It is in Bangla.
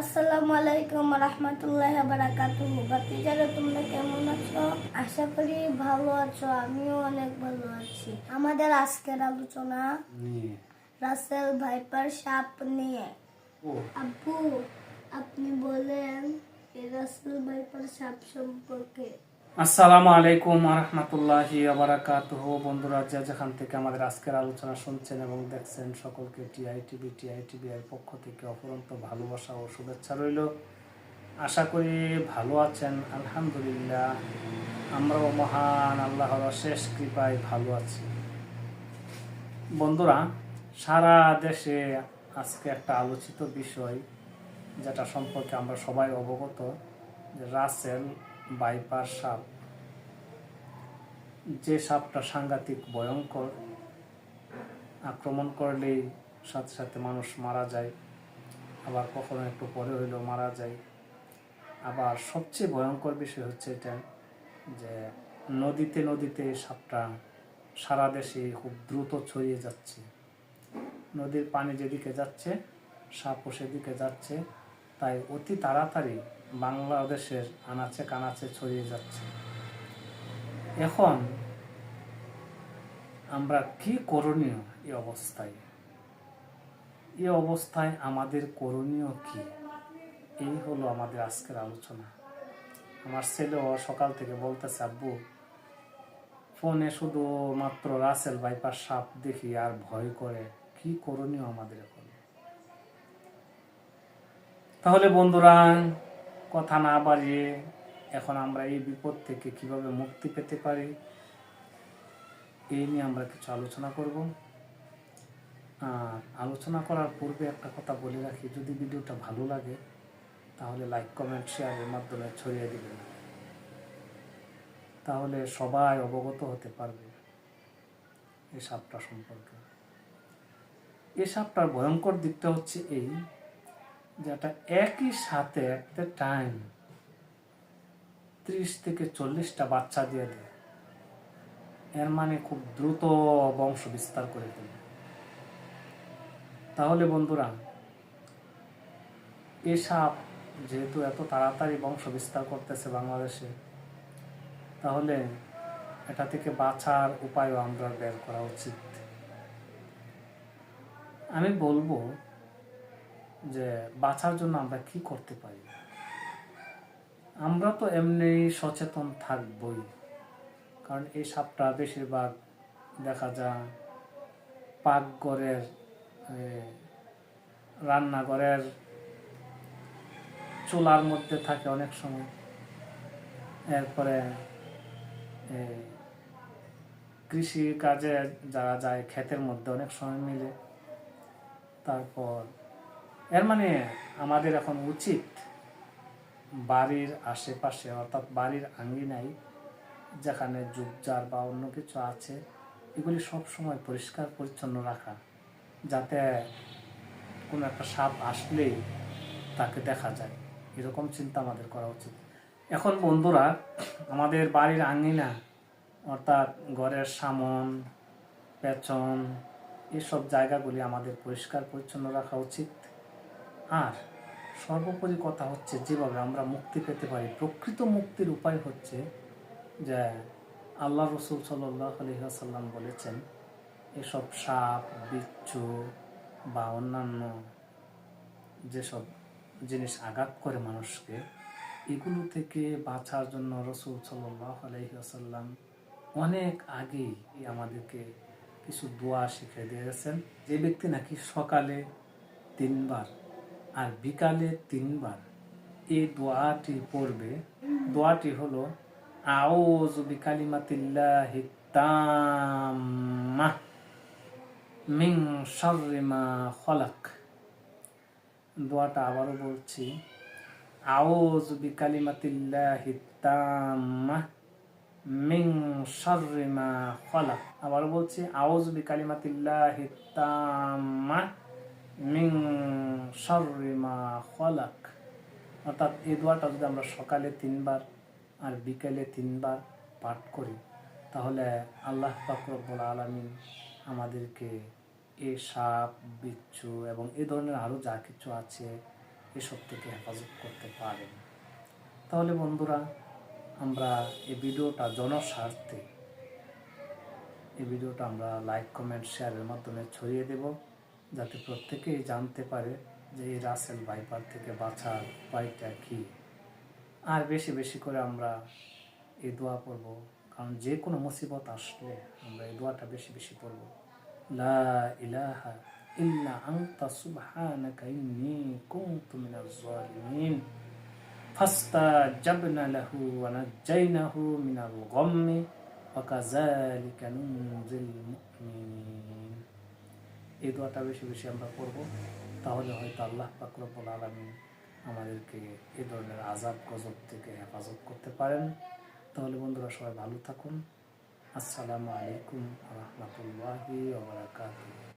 আসসালামু আলাইকুম রহমতুল্লাহ বাকি বাতিজারা তোমরা কেমন আছো? আশা করি ভালো আছো আমিও অনেক ভালো আছি। আমাদের আজকের আলোচনা রাসেল ভাইপার সাপ নিয়ে। আপু আপনি বলেন রাসেল ভাইপার সাপ সম্পর্কে। আসসালামু আলাইকুম রহমতুল্লাহি আবরাকাতুহ বন্ধুরা, যে যেখান থেকে আমাদের আজকের আলোচনা শুনছেন এবং দেখছেন, সকলকে টিআইটিভি টিআইটিভি এর পক্ষ থেকে অপরন্ত ভালোবাসা ও শুভেচ্ছা রইল। আশা করি ভালো আছেন, আলহামদুলিল্লাহ। আমরাও মহান আল্লাহর শেষ কৃপায় ভালো আছি। বন্ধুরা, সারা দেশে আজকে একটা আলোচিত বিষয়, যেটা সম্পর্কে আমরা সবাই অবগত, যে রাসেল বাইপার সাপ। যে সাপটা সাংঘাতিক, ভয়ঙ্কর, আক্রমণ করলেই সাথে সাথে মানুষ মারা যায়, আবার কখনো একটু পরে হইলেও মারা যায়। আবার সবচেয়ে ভয়ঙ্কর বিষয় হচ্ছে এটা যে নদীতে নদীতে সাপটা সারা দেশে খুব দ্রুত ছড়িয়ে যাচ্ছে। নদীর পানি যেদিকে যাচ্ছে, সাপও সেদিকে যাচ্ছে। তাই অতি তাড়াতাড়ি বাংলাদেশের আনাচে কানাচে ছড়িয়ে যাচ্ছে। এখন আমরা কি করণীয় এই অবস্থায়? এই অবস্থায় আমাদের করণীয় কি? এই হলো আমাদের আজকের আলোচনা। আমার ছেলেও সকাল থেকে বলতেছে, আব্বু, ফোনে শুধু মাত্র রাসেল বাইপার সাপ দেখি আর ভয় করে। কি করণীয় আমাদের এখন? তাহলে বন্ধুরা কথা না বাড়িয়ে এখন আমরা এই বিপদ থেকে কীভাবে মুক্তি পেতে পারি, এই নিয়ে আমরা কিছু আলোচনা করব। আর আলোচনা করার পূর্বে একটা কথা বলে রাখি, যদি ভিডিওটা ভালো লাগে, তাহলে লাইক, কমেন্ট শেয়ারের মাধ্যমে ছড়িয়ে দিবেন। তাহলে সবাই অবগত হতে পারবে এই সাপটা সম্পর্কে। এই সাপটার ভয়ঙ্কর দিকটা হচ্ছে এই যেটা একই সাথে একটা টাইম ত্রিশ থেকে চল্লিশটা বাচ্চা দিয়ে দেয়। এর মানে খুব দ্রুত বংশ বিস্তার করে ফেলে তাহলে বন্ধুরা এ সাপ যেহেতু এত তাড়াতাড়ি বংশ বিস্তার করতেছে বাংলাদেশে, তাহলে এটা থেকে বাঁচার উপায়ও আমরা বের করা উচিত। আমি বলব যে বাঁচার জন্য আমরা কি করতে পারি? আমরা তো এমনি সচেতন থাকবই। কারণ এই সাপটা বেশিরভাগ দেখা যায় পাকঘরের রান্নাঘরের চুলার মধ্যে থাকে অনেক সময়। এরপরে কৃষি কাজে যারা যায়, ক্ষেতের মধ্যে অনেক সময় মিলে। তারপর এর মানে আমাদের এখন উচিত বাড়ির আশেপাশে, অর্থাৎ বাড়ির আঙ্গিনায় যেখানে ঝুপঝাড় বা অন্য কিছু আছে, এগুলি সব সময় পরিষ্কার পরিচ্ছন্ন রাখা। যাতে কোনো একটা সাপ আসলেই তাকে দেখা যায়। এরকম চিন্তা আমাদের করা উচিত। এখন বন্ধুরা, আমাদের বাড়ির আঙ্গিনা অর্থাৎ ঘরের সামন, পেছন, এসব জায়গাগুলি আমাদের পরিষ্কার পরিচ্ছন্ন রাখা উচিত। আর সর্বোপরি কথা হচ্ছে যেভাবে আমরা মুক্তি পেতে পারি। প্রকৃত মুক্তির উপায় হচ্ছে যে আল্লাহ রসুল সাল্লাহ আলহিহাসাল্লাম বলেছেন, এসব সাপ, বিচ্ছু বা অন্যান্য যেসব জিনিস আঘাত করে মানুষকে, এগুলো থেকে বাঁচার জন্য রসুল সাল্লাহ আলহিহাসাল্লাম অনেক আগেই আমাদেরকে কিছু দোয়া শিখে দিয়েছেন। যে ব্যক্তি নাকি সকালে তিনবার আর বিকালে তিনবার। এই দোয়াটি পড়বে। দোয়াটি হলো, আউযু বিকালিমাতিল্লাহি শাররি মা খলাক। দোয়াটা আবারও বলছি, আউযু বিকালিমাতিল্লাহি শাররি মা খলাক। আবারও বলছি, আউযু বিকালিমাতিল্লাহি তাম্মাহ মিং শাররি মা খলাক অর্থাৎ এই দোয়াটা যদি আমরা সকালে তিনবার আর বিকেলে তিনবার পাঠ করি, তাহলে আল্লাহ পাকরবুল আলমিন আমাদেরকে এ সাপ, বিচ্ছু এবং এ ধরনের আরও যা কিছু আছে এসব থেকে হেফাজত করতে পারেন। তাহলে বন্ধুরা, আমরা এই ভিডিওটা জনস্বার্থে, এই ভিডিওটা আমরা লাইক কমেন্ট শেয়ারের মাধ্যমে ছড়িয়ে দেব। যাতে প্রত্যেকেই জানতে পারে যে এই রাসেল বাইপার থেকে বাঁচার উপায়টা কী। আর বেশি বেশি করে আমরা এই দোয়া পড়ব, কারণ যে কোনো মুসিবত আসলে আমরা এই দোয়াটা বেশি বেশি পড়ব। লা ইলাহা ইল্লা আনতা সুবহানাকা ইন্নী কুনতু মিনাজ জালিমিন ওয়া নাজ্জাইনাহু মিনাল গাম্মি, ওয়া কাযালিকা নুনজিল মুমিনিন। এই দোয়াটা বেশি বেশি আমরা করব। তাহলে হয়তো আল্লাহ পাকরবুল আলমী আমাদেরকে এ ধরনের আজাব গজব থেকে হেফাজত করতে পারেন। তাহলে বন্ধুরা সবাই ভালো থাকুন। আসসালামু আলাইকুম রহমতুল্লাহি